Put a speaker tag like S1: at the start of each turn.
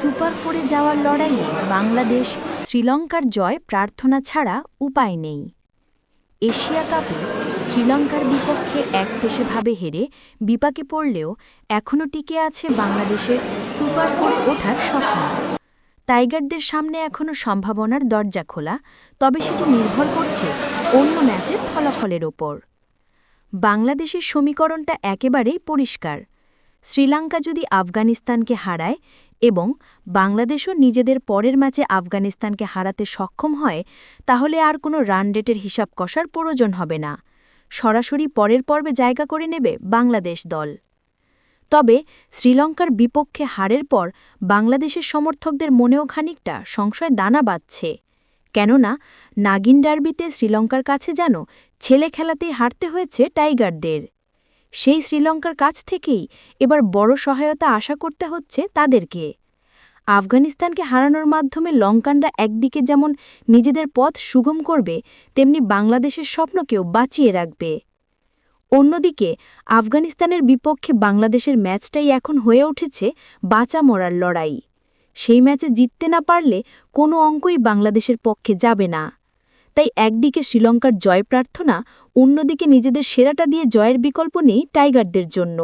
S1: Super ফোরে যাওয়ার লড়াইয়ে বাংলাদেশ শ্রীলঙ্কার জয় প্রার্থনা ছাড়া উপায় নেই। এশিয়া কাপে শ্রীলঙ্কার বিপক্ষে এক পেশেভাবে হেরে বিপাকে পড়লেও এখনও টিকে আছে বাংলাদেশের সুপার ফোরে ওঠার স্বপ্ন। টাইগারদের সামনে এখনও সম্ভাবনার দরজা খোলা, তবে সেটি নির্ভর করছে অন্য ম্যাচের ফলাফলের ওপর। বাংলাদেশের সমীকরণটা একেবারেই পরিষ্কার। শ্রীলঙ্কা যদি আফগানিস্তানকে হারায় এবং বাংলাদেশও নিজেদের পরের ম্যাচে আফগানিস্তানকে হারাতে সক্ষম হয়, তাহলে আর কোনো রান রেটের হিসাব কষার প্রয়োজন হবে না। সরাসরি পরের পর্বে জায়গা করে নেবে বাংলাদেশ দল। তবে শ্রীলঙ্কার বিপক্ষে হারের পর বাংলাদেশের সমর্থকদের মনেও খানিকটা সংশয় দানা বাঁধছে। কেননা, নাগিন ডার্বিতে শ্রীলঙ্কার কাছে যেন ছেলে খেলাতেই হারতে হয়েছে টাইগারদের। সেই শ্রীলঙ্কার কাছ থেকেই এবার বড় সহায়তা আশা করতে হচ্ছে তাদেরকে। আফগানিস্তানকে হারানোর মাধ্যমে লঙ্কানরা একদিকে যেমন নিজেদের পথ সুগম করবে, তেমনি বাংলাদেশের স্বপ্নকেও বাঁচিয়ে রাখবে। অন্যদিকে, আফগানিস্তানের বিপক্ষে বাংলাদেশের ম্যাচটাই এখন হয়ে উঠেছে বাঁচা মরার লড়াই। সেই ম্যাচে জিততে না পারলে কোনো অঙ্কই বাংলাদেশের পক্ষে যাবে না। তাই একদিকে শ্রীলঙ্কার জয় প্রার্থনা অন্যদিকে নিজেদের সেরাটা দিয়ে জয়ের বিকল্প নেই টাইগারদের জন্য।